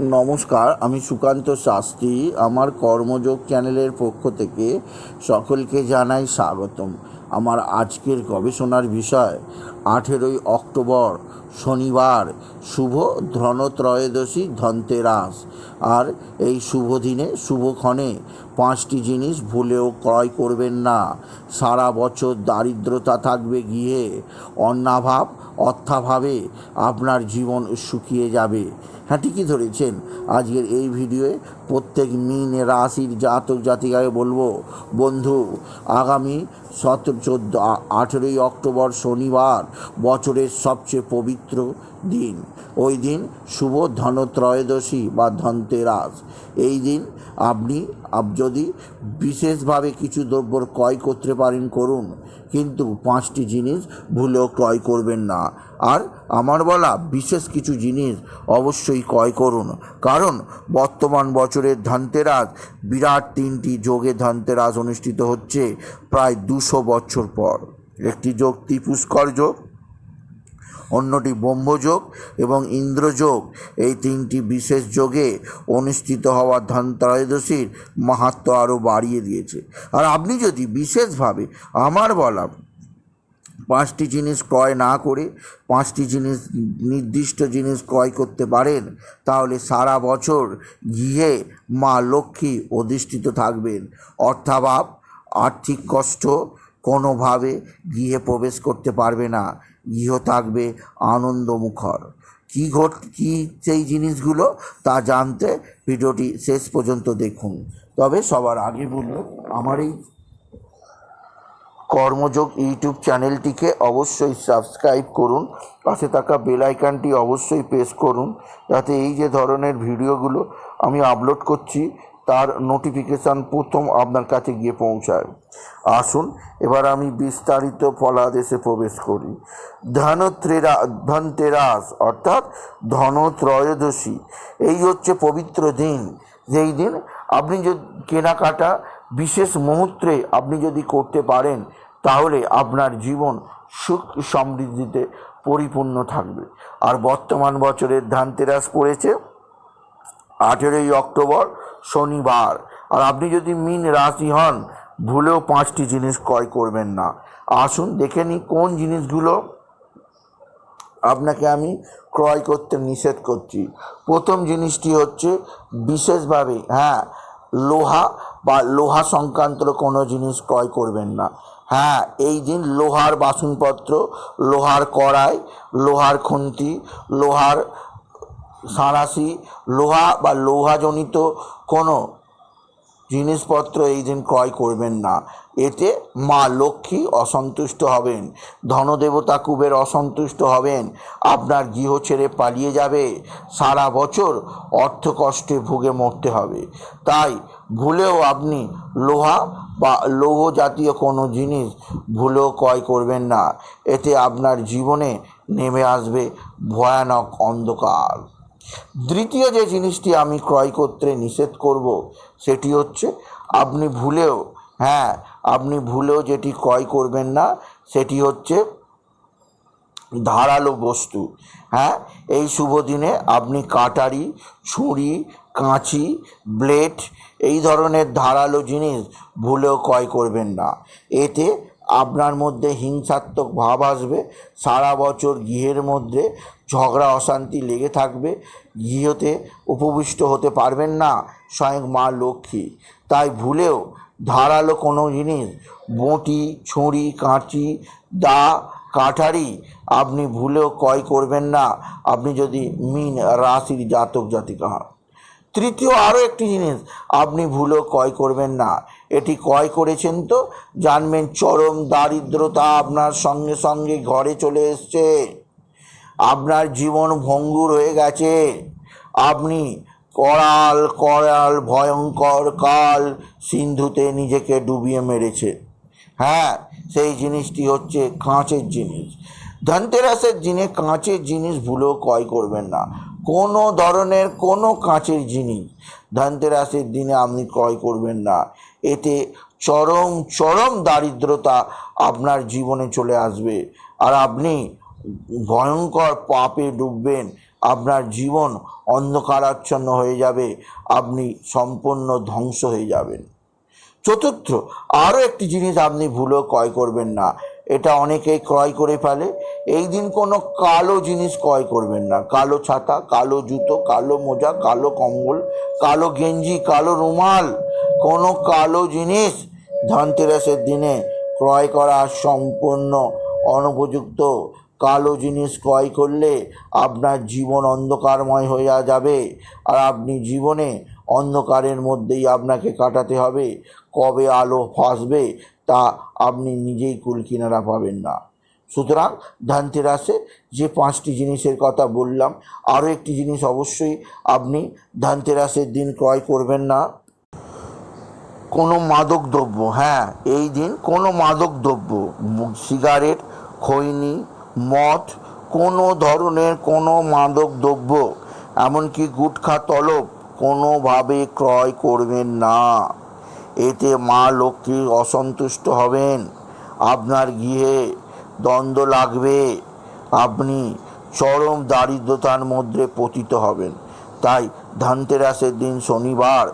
নমস্কার আমি সুকান্ত শাস্ত্রী। আমার কর্মযোগ চ্যানেলের পক্ষ থেকে সকলকে জানাই স্বাগতম। আমার আজকের গবেষণার বিষয়। আঠেরোই অক্টোবর, শনিবার, শুভ ধনত্রয়োদশী ধনতেরাস। আর এই শুভ দিনে শুভক্ষণে পাঁচটি জিনিস ভুলেও ক্রয় করবেন না। সারা বছর দারিদ্রতা থাকবে গিয়ে অন্নাভাব, অর্থাভাবে আপনার জীবন শুকিয়ে যাবে। হ্যাঁ ঠিকই ধরেছেন। আজকের এই ভিডিওয়ে প্রত্যেক মিন রাশির জাতক জাতিকায় বলব, বন্ধু, আগামী সতেরো, চোদ্দ আঠেরোই অক্টোবর শনিবার বছরের সবচেয়ে পবিত্র দিন। ওই দিন শুভ ধনত্রয়োদশী বা ধনতেরাস। এই দিন আপনি, আপ যদি বিশেষভাবে কিছু দ্রব্য ক্রয় করতে পারেন, করুন। কিন্তু পাঁচটি জিনিস ভুলেও ক্রয় করবেন না। আর আমার বলা বিশেষ কিছু জিনিস অবশ্যই ক্রয় করুন। কারণ বর্তমান বছরের ধনতেরাস বিরাট তিনটি যোগে ধনতেরাস অনুষ্ঠিত হচ্ছে প্রায় দুশো বছর পর। একটি যোগ ত্রিপুষ্কর যোগ অন্যটি ব্রহ্মযোগ এবং ইন্দ্রযোগ। এই তিনটি বিশেষ যোগে অনুষ্ঠিত হওয়া ধনত্রয়োদশীর মাহাত্ম আরও বাড়িয়ে দিয়েছে। আর আপনি যদি বিশেষভাবে আমার বলা পাঁচটি জিনিস ক্রয় না করে পাঁচটি জিনিস নির্দিষ্ট জিনিস ক্রয় করতে পারেন, তাহলে সারা বছর গৃহে মা লক্ষ্মী অধিষ্ঠিত থাকবেন। অর্থাভাব, আর্থিক কষ্ট কোনোভাবে গৃহে প্রবেশ করতে পারবে না। গৃহ থাকবে আনন্দমুখর। কী ঘট, কী সেই জিনিসগুলো তা জানতে ভিডিওটি শেষ পর্যন্ত দেখুন। তবে সবার আগে বলব, আমার এই কর্মযোগ ইউটিউব চ্যানেলটিকে অবশ্যই সাবস্ক্রাইব করুন। পাশে থাকা বেল আইকনটি অবশ্যই প্রেস করুন। যাতে এই যে ধরনের ভিডিওগুলো আমি আপলোড করছি তার নোটিফিকেশান প্রথম আপনার কাছে গিয়ে পৌঁছায়। আসুন, এবার আমি বিস্তারিত ফলাদেশে প্রবেশ করি। ধনত্রেরা, ধনতেরাস, অর্থাৎ ধনত্রয়োদশী, এই হচ্ছে পবিত্র দিন। যেই দিন আপনি যদি কেনাকাটা বিশেষ মুহূর্তে আপনি যদি করতে পারেন, তাহলে আপনার জীবন সুখ সমৃদ্ধিতে পরিপূর্ণ থাকবে। আর বর্তমান বছরের ধানতেরাস পড়েছে আঠেরোই অক্টোবর শনিবার। আর আপনি যদি মিন রাশি হন, ভুলেও পাঁচটি জিনিস ক্রয় করবেন না। আসুন, দেখে নিই কোন জিনিসগুলো আপনাকে আমি ক্রয় করতে নিষেধ করছি। প্রথম জিনিসটি হচ্ছে, বিশেষভাবে হ্যাঁ লোহা বা লোহা সংক্রান্ত কোনো জিনিস ক্রয় করবেন না। হ্যাঁ এই দিন লোহার বাসনপত্র, লোহার কড়াই, লোহার খুন্তি, লোহার সাঁড়াশি, লোহা বা লোহাজনিত কোনো জিনিসপত্র এই দিন ক্রয় করবেন না। এতে মা লক্ষ্মী অসন্তুষ্ট হবেন, ধনদেবতা কুবের অসন্তুষ্ট হবেন, আপনার গৃহ ছেড়ে পালিয়ে যাবে, সারা বছর অর্থ কষ্টে ভুগে মরতে হবে। তাই ভুলেও আপনি লোহা বা লৌহ জাতীয় কোনো জিনিস ভুলেও ক্রয় করবেন না। এতে আপনার জীবনে নেমে আসবে ভয়ানক অন্ধকার। দ্বিতীয় যে জিনিসটি আমি ক্রয় করতে নিষেধ করব, সেটি হচ্ছে আপনি ভুলেও হ্যাঁ আপনি ভুলেও যেটি ক্রয় করবেন না, সেটি হচ্ছে ধারালো বস্তু হ্যাঁ? এই শুভ দিনে আপনি কাটারি, ছুরি, কাঁচি, ব্লেড, এই ধরনের ধারালো জিনিস ভুলেও ক্রয় করবেন না। এতে আপনার মধ্যে হিংসাত্মক ভাব আসবে। সারা বছর গৃহের মধ্যে ঝগড়া, অশান্তি লেগে থাকবে। গৃহতে উপবিষ্ট হতে পারবেন না স্বয়ং মা লক্ষ্মী। তাই ভুলেও ধারালো কোনো জিনিস, বঁটি ছুরি কাঁচি, দা, কাঠারি আপনি ভুলেও ক্রয় করবেন না। আপনি যদি মিন রাশির জাতক জাতিকা হন। তৃতীয় আরও একটি জিনিস, আপনি ভুলেও ক্রয় করবেন না। এটি ক্রয় করেছেন তো, জানবেন চরম দারিদ্রতা আপনার সঙ্গে সঙ্গে ঘরে চলে এসছে। আপনার জীবন ভঙ্গুর হয়ে গেছে। আপনি করাল করাল, ভয়ঙ্কর কাল সিন্ধুতে নিজেকে ডুবিয়ে মেরেছে। হ্যাঁ সেই জিনিসটি হচ্ছে কাঁচের জিনিস। ধনতেরাসের দিনে কাঁচের জিনিস ভুলেও ক্রয় করবেন না। কোনো ধরনের কোনো কাঁচের জিনিস ধনতেরাসের দিনে আপনি ক্রয় করবেন না। এতে চরম চরম দারিদ্রতা আপনার জীবনে চলে আসবে। আর আপনি ভয়ঙ্কর পাপে ডুববেন, আপনার জীবন অন্ধকারাচ্ছন্ন হয়ে যাবে, আপনি সম্পূর্ণ ধ্বংস হয়ে যাবেন। চতুর্থ, আরও একটি জিনিস আপনি ভুলেও ক্রয় করবেন না। এটা অনেকেই ক্রয় করে ফেলে। এই দিন কোনো কালো জিনিস ক্রয় করবেন না। কালো ছাতা, কালো জুতো, কালো মোজা, কালো কম্বল, কালো গেঞ্জি, কালো রুমাল, কোনো কালো জিনিস ধনতেরাসের দিনে ক্রয় করা সম্পূর্ণ অনুপযুক্ত। কালো জিনিস ক্রয় করলে আপনার জীবন অন্ধকারময় হয়ে যাবে আর আপনি জীবনে অন্ধকারের মধ্যেই আপনাকে কাটাতে হবে। কবে আলো ফাঁসবে তা আপনি নিজেই কুল কিনারা পাবেন না। সুতরাং ধানতেরাসে যে পাঁচটি জিনিসের কথা বললাম, আরও একটি জিনিস অবশ্যই আপনি ধানতেরাসের দিন ক্রয় করবেন না। কোনো মাদক দ্রব্য হ্যাঁ এই দিন কোনো মাদক দ্রব্য সিগারেট, খৈনি, মদ, কোনো ধরনের কোনো মাদক দ্রব্য, এমনকি গুটখা তলব কোনোভাবে ক্রয় করবেন না। এতে মা লক্ষ্মী অসন্তুষ্ট হবেন। আপনার গৃহে দ্বন্দ্ব লাগবে। আপনি চরম দারিদ্রতার মধ্যে পতিত হবেন। তাই ধনতেরাসের দিন শনিবার,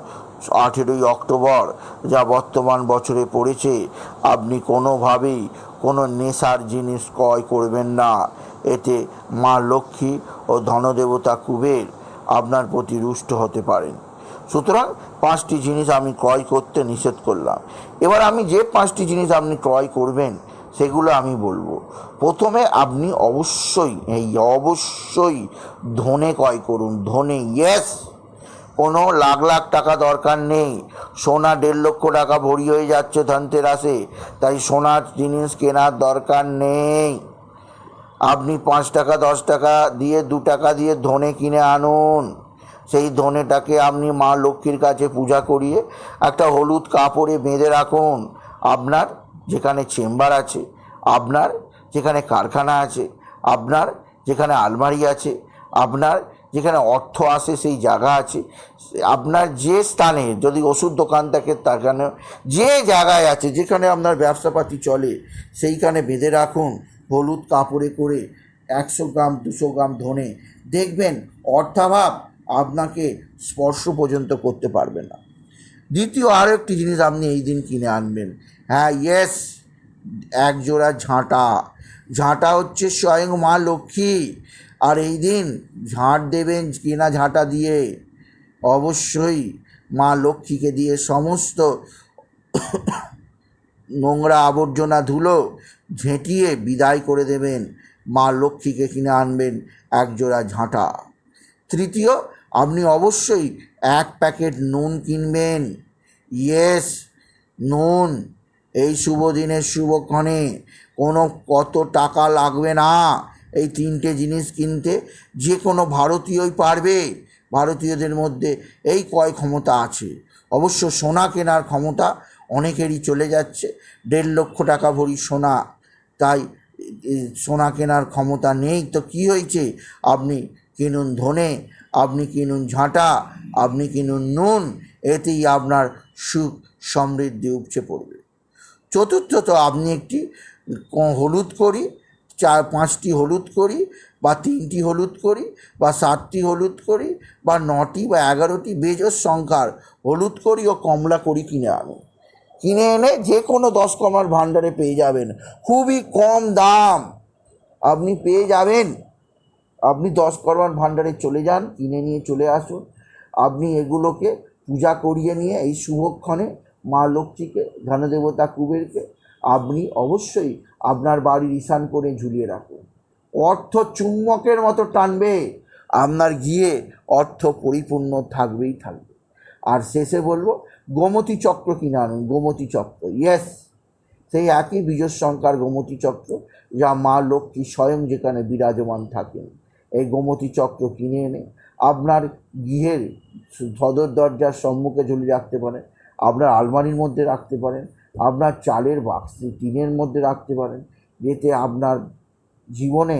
আঠেরোই অক্টোবর, যা বর্তমান বছরে পড়েছে, আপনি কোনোভাবেই কোনো নেশার জিনিস ক্রয় করবেন না। এতে মা লক্ষ্মী ও ধনদেবতা কুবের আপনার প্রতি রুষ্ট হতে পারেন। সুতরাং পাঁচটি জিনিস আমি ক্রয় করতে নিষেধ করলাম। এবার আমি যে পাঁচটি জিনিস আপনি ক্রয় করবেন, সেগুলো আমি বলব। প্রথমে আপনি অবশ্যই, এই অবশ্যই ধনে ক্রয় করুন, ধনে ইয়েস কোনো লাখ লাখ টাকা দরকার নেই। সোনা দেড় লক্ষ টাকা ভরি হয়ে যাচ্ছে ধনতেরাসে, তাই সোনার জিনিস কেনার দরকার নেই। আপনি পাঁচ টাকা, দশ টাকা দিয়ে, দু টাকা দিয়ে ধনে কিনে আনুন। সেই ধনেটাকে আপনি মা লক্ষ্মীর কাছে পূজা করিয়ে একটা হলুদ কাপড়ে বেঁধে রাখুন। আপনার যেখানে চেম্বার আছে, আপনার যেখানে কারখানা আছে, আপনার যেখানে আলমারি আছে, আপনার যেখানে অর্থ আসে সেই জায়গা আছে। আপনার যে স্থানে যদি ওষুধ দোকান থাকে সেখানে যে জায়গায় আছে, যেখানে আপনার ব্যবসাপাতি চলে, সেইখানে বেঁধে রাখুন, হলুদ কাপড়ে করে একশো গ্রাম, দুশো গ্রাম ধনে। দেখবেন অর্থাভাব আপনাকে স্পর্শ পর্যন্ত করতে পারবে না। দ্বিতীয় আরও একটি জিনিস আপনি এই দিন কিনে আনবেন। হ্যাঁ ইয়েস এক জোড়া ঝাঁটা। ঝাঁটা হচ্ছে স্বয়ং মা লক্ষ্মী। আর এই দিন ঝাঁট দেবেন কেনা ঝাঁটা দিয়ে, অবশ্যই মা লক্ষ্মীকে দিয়ে সমস্ত নোংরা আবর্জনা ধুলো ঝেঁটিয়ে বিদায় করে দেবেন। মা লক্ষ্মীকে কিনে আনবেন এক জোড়া ঝাঁটা। তৃতীয় আপনি অবশ্যই এক প্যাকেট নুন কিনবেন। ইয়েস, নুন, এই শুভ দিনের শুভক্ষণে কোনো কত টাকা লাগবে না এই তিনটে জিনিস কিনতে? যে কোনো ভারতীয়ই পারবে। ভারতীয়দের মধ্যে এই ক্রয় ক্ষমতা আছে। অবশ্য সোনা কেনার ক্ষমতা অনেকেরই চলে যাচ্ছে। দেড় লক্ষ টাকা ভরি সোনা, তাই সোনা কেনার ক্ষমতা নেই। তো কি হয়েছে? আপনি কিনুন ধনে আপনি কিনুন ঝাঁটা? আপনি কিনুন নুন এতেই আপনার সুখ সমৃদ্ধি উপচে পড়বে। চতুর্থত আপনি একটি হলুদ করি, চার, পাঁচটি হলুদ করি, বা তিনটি হলুদ করি, বা সাতটি হলুদ করি, বা নটি বা এগারোটি বেজোর সংখ্যার হলুদ করি ও কমলা করি কিনে আনুন। কিনে এনে যে কোনো দশ কমার ভাণ্ডারে পেয়ে যাবেন। খুবই কম দাম। আপনি পেয়ে যাবেন। আপনি দশ কর্মার ভাণ্ডারে চলে যান, কিনে নিয়ে চলে আসুন। আপনি এগুলোকে পূজা করিয়ে নিয়ে এই শুভক্ষণে মা লক্ষ্মীকে, ধনদেবতা কুবেরকে আপনি অবশ্যই আপনার বাড়ির ঈশান করে ঝুলিয়ে রাখুন। অর্থ চুম্বকের মতো টানবে, আপনার গিয়ে অর্থ পরিপূর্ণ থাকবেই থাকবে। আর শেষে বলব, গোমতী চক্র কিনে আনুন, গোমতী চক্র ইয়েস সেই একই বীজর সংখ্যার গোমতী চক্র যা মা লক্ষ্মী স্বয়ং যেখানে বিরাজমান থাকেন। এই গোমতী চক্র কিনে এনে আপনার গৃহের সদর দরজার সম্মুখে ঝুলিয়ে রাখতে পারেন, আপনার আলমারির মধ্যে রাখতে পারেন, আপনার চালের বাক্স টিনের মধ্যে রাখতে পারেন যেতে আপনার জীবনে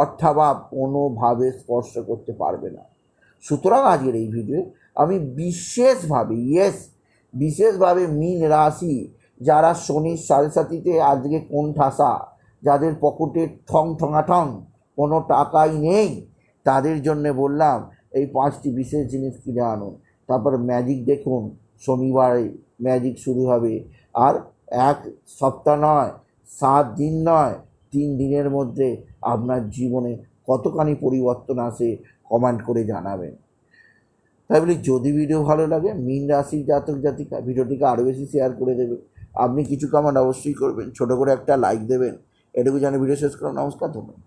অর্থাভাব কোনোভাবে স্পর্শ করতে পারবে না। সুতরাং আজকের এই ভিডিওয়ে আমি বিশেষভাবে ইয়েস বিশেষভাবে মীন রাশি যারা শনির সাড়ে সাথীতে আজকে কোন ঠাসা যাদের পকেটে ঠং ঠঙাঠং কোনো টাকাই নেই। তাদের জন্যে বললাম, এই পাঁচটি বিশেষ জিনিস কিনে আনুন তারপর ম্যাজিক দেখুন, শনিবারে ম্যাজিক শুরু হবে। আর এক সপ্তাহ নয়, সাত দিন নয়, তিন দিনের মধ্যে আপনার জীবনে কতখানি পরিবর্তন আসে কমেন্ট করে জানাবেন। তাই বলি, যদি ভিডিও ভালো লাগে, মিন রাশির জাতক জাতিকা, ভিডিওটিকে আরও বেশি শেয়ার করে দেবে আপনি কিছু কমেন্ট অবশ্যই করবেন, ছোটো করে একটা লাইক দেবেন। এটুকু জানি ভিডিও শেষ করো নমস্কার, ধন্যবাদ।